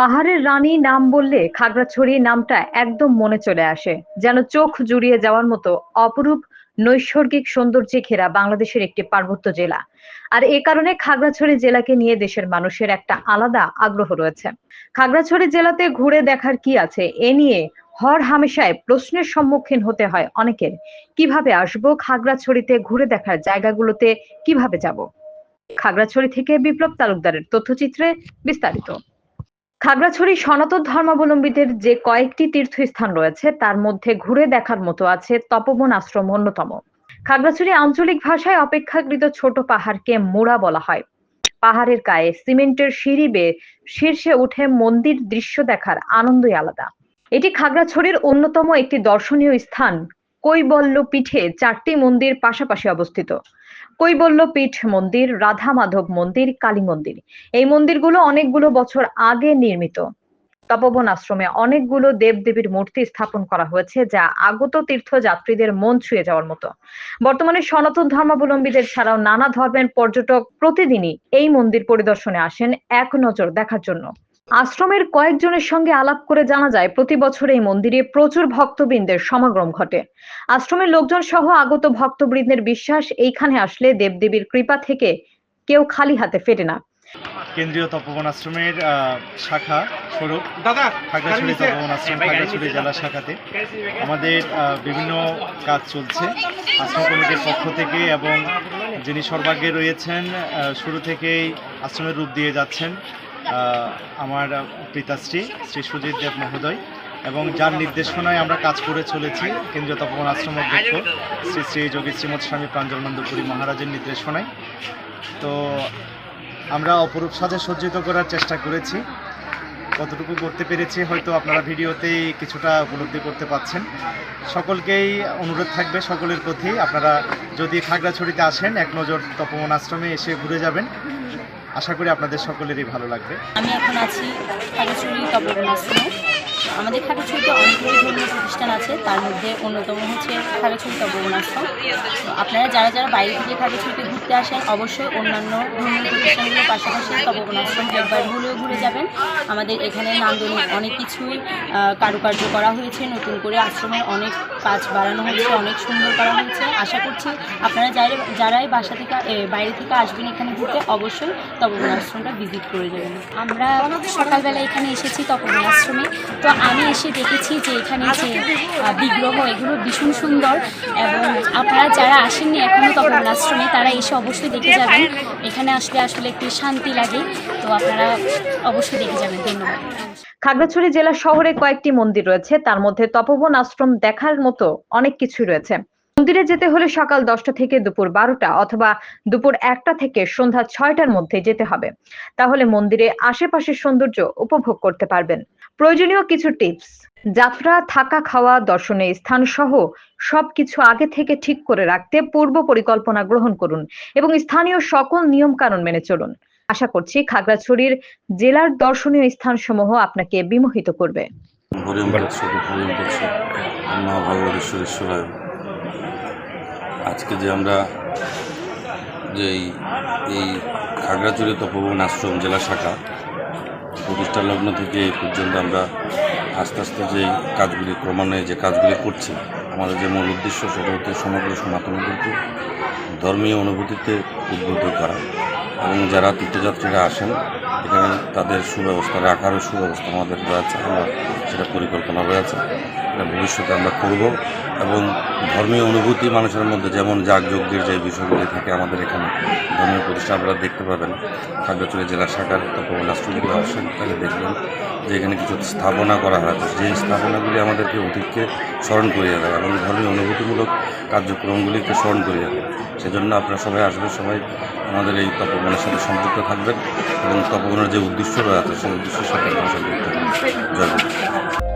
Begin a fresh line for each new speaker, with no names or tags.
পাহাড়ের রানী নাম বললে খাগড়াছড়ি নামটা একদম মনে চলে আসে। যেন চোখ জুড়িয়ে যাওয়ার মতো অপরূপ নৈসর্গিক সৌন্দর্যে ঘেরা বাংলাদেশের একটি পার্বত্য জেলা। আর এ কারণে খাগড়াছড়ি জেলাকে নিয়ে দেশের মানুষের একটা আলাদা আগ্রহ রয়েছে। খাগড়াছড়ি জেলাতে ঘুরে দেখার কি আছে, এ নিয়ে হর হামেশায় প্রশ্নের সম্মুখীন হতে হয় অনেকের। কীভাবে আসব খাগড়াছড়িতে ঘুরে দেখার জায়গাগুলোতে, কীভাবে যাব? খাগড়াছড়ি থেকে বিপ্লব তালুকদারের তথ্যচিত্রে বিস্তারিত। খাগড়াছড়ি সনাতন ধর্মাবলম্বীদের যে কয়েকটি তীর্থস্থান রয়েছে, তার মধ্যে ঘুরে দেখার মতো আছে তপবন আশ্রম অন্যতম। খাগড়াছড়ি আঞ্চলিক ভাষায় অপেক্ষাকৃত ছোট পাহাড়কে মোড়া বলা হয়। পাহাড়ের গায়ে সিমেন্টের সিঁড়ি বেয়ে শীর্ষে উঠে মন্দির দৃশ্য দেখার আনন্দই আলাদা। এটি খাগড়াছড়ির অন্যতম একটি দর্শনীয় স্থান। কৈবল্য পীঠে চারটি মন্দির পাশাপাশি অবস্থিত। কৈবল্য পীঠ মন্দির রাধা মাধব মন্দির, কালী মন্দির। এই মন্দিরগুলো অনেকগুলো বছর আগে নির্মিত। তপবন আশ্রমে অনেকগুলো দেবদেবীর মূর্তি স্থাপন করা হয়েছে, যা আগত তীর্থযাত্রীদের মন ছুঁয়ে যাওয়ার মতো। বর্তমানে সনাতন ধর্মাবলম্বীদের ছাড়াও নানা ধর্মের পর্যটক প্রতিদিনই এই মন্দির পরিদর্শনে আসেন এক নজর দেখার জন্য। আশ্রমের কয়েকজনের সঙ্গে আলাপ করে জানা যায় প্রতি বছর এই মন্দিরে প্রচুর ভক্তবৃন্দের সমাগম ঘটে। আশ্রমের লোকজন সহ আগত ভক্তবৃন্দের বিশ্বাস এইখানে আসলে দেবদেবীর কৃপা থেকে কেউ খালি হাতে ফেরে না।
কেন্দ্রীয় তপবন আশ্রমের শাখা স্বরূপ। খাগড়াছড়ি তপবন আশ্রম খাগড়াছড়ি জেলা শাখাতে। আমাদের বিভিন্ন কাজ চলছে। আশ্রম কমিটির পক্ষ থেকে এবং যিনি সর্বাগ্যে রয়েছেন আহ, শুরু থেকেই আশ্রমের রূপ দিয়ে যাচ্ছেন। আমার পিতাশ্রী শ্রী সুজিত দেব মহোদয়, এবং যার নির্দেশনায় আমরা কাজ করে চলেছি কেন্দ্রীয় তপবন আশ্রম অধ্যক্ষ শ্রী শ্রী যোগী শ্রীমৎ স্বামী প্রাঞ্জলনন্দপুরী মহারাজের নির্দেশনায়। তো আমরা অপরূপ সাজে সজ্জিত করার চেষ্টা করেছি। কতটুকু করতে পেরেছি হয়তো আপনারা ভিডিওতেই কিছুটা উপলব্ধি করতে পাচ্ছেন। সকলকেই অনুরোধ থাকবে সকলের প্রতি। আপনারা যদি খাগড়াছড়িতে আসেন, এক নজর তপমন আশ্রমে এসে ঘুরে যাবেন। আশা করি আপনাদের সকলেরই ভালো লাগবে।
আমি এখন আছি আমাদের খাগড়াছড়িতে অনেকগুলো ধর্মীয় প্রতিষ্ঠান আছে। তার মধ্যে অন্যতম হচ্ছে খাগড়াছড়ি তপবন আশ্রম তো আপনারা যারা যারা বাইরে থেকে খাগড়াছড়িতে ঘুরতে আসেন, অবশ্যই অন্যান্য ধর্মীয় প্রতিষ্ঠানগুলোর পাশাপাশি তপবন আশ্রম একবার হলেও ঘুরে যাবেন। আমাদের এখানে নান্দনিক অনেক কিছুই কারুকার্য করা হয়েছে। নতুন করে আশ্রমের অনেক কাজ বাড়ানো হয়েছে, অনেক সুন্দর করা হয়েছে। আশা করছি আপনারা যারা, যারাই বাসা থেকে বাইরে থেকে আসবেন এখানে ঘুরতে, অবশ্যই তপবন আশ্রমটা ভিজিট করে যাবেন।
আমরা সকালবেলা এখানে এসেছি তপবন আশ্রমে। তো আমি এসে দেখেছি যে এখানে যে বিগ্রহ, এগুলো ভীষণ সুন্দর এবং আপনারা যারা আসেননি এখনও তখন আশ্রমে, তারা এসে অবশ্যই দেখে যাবেন। এখানে আসলে আসলে একটু শান্তি লাগে, তো আপনারা অবশ্যই দেখে যাবেন। ধন্যবাদ।
খাগড়াছড়ি জেলা শহরে কয়েকটি মন্দির রয়েছে, তার মধ্যে তপোবন আশ্রম দেখার মতো অনেক কিছু রয়েছে। মন্দিরে যেতে হলে সকাল দশটা থেকে দুপুর বারোটা অথবা দুপুর একটা থেকে সন্ধ্যা ছয়টার মধ্যে যেতে হবে। তাহলে মন্দিরে আশেপাশের সৌন্দর্য উপভোগ করতে পারবেন। প্রয়োজনীয় কিছু টিপস। যাত্রা, থাকা, খাওয়া, দর্শনে স্থান সহ সবকিছু আগে থেকে ঠিক করে রাখতে পূর্ব পরিকল্পনা গ্রহণ করুন এবং স্থানীয় সকল নিয়ম কানুন মেনে চলুন। আশা করছি খাগড়াছড়ির জেলার দর্শনীয় স্থানসমূহ আপনাকে বিমোহিত করবে।
আজকে যে আমরা যে এই- খাগড়াছড়ি তপবন আশ্রম জেলা শাখা প্রতিষ্ঠা লগ্ন থেকে এই পর্যন্ত আমরা আস্তে আস্তে যে কাজগুলি ক্রমান্বয়ে যে কাজগুলি করছি, আমাদের যে মূল উদ্দেশ্য সেটা হচ্ছে সমগ্র সনাতনদেরকে ধর্মীয় অনুভূতিতে উদ্বুদ্ধ করা। এবং যারা তীর্থযাত্রীরা আসেন, এখানে তাদের সুব্যবস্থা, রাখারও সুব্যবস্থা আমাদের রয়েছে আমরা সেটা পরিকল্পনা রয়েছে এটা ভবিষ্যতে আমরা করব এবং ধর্মীয় অনুভূতি মানুষের মধ্যে যেমন যাগযজ্ঞের যে বিষয়গুলি থাকে আমাদের এখানে, ধর্মীয় প্রতিষ্ঠান আপনারা দেখতে পাবেন। খাগড়াছড়ি জেলা শাখার তপবন আশ্রমগুলো আসেন, তাহলে দেখবেন যে এখানে কিছু স্থাপনা করা হয়েছে। যে স্থাপনাগুলি আমাদেরকে অতীতকে স্মরণ করিয়ে দেয় এবং ধর্মীয় অনুভূতিমূলক কার্যক্রমগুলিকে স্মরণ করিয়ে দেয়। সেজন্য আপনারা সবাই আসবেন, সবাই আমাদের এই তপবনের সাথে সংযুক্ত থাকবেন এবং তপবনের যে উদ্দেশ্য রয়েছে, সেই উদ্দেশ্যের সাথে আপনারা সংযুক্ত থাকবেন জয়।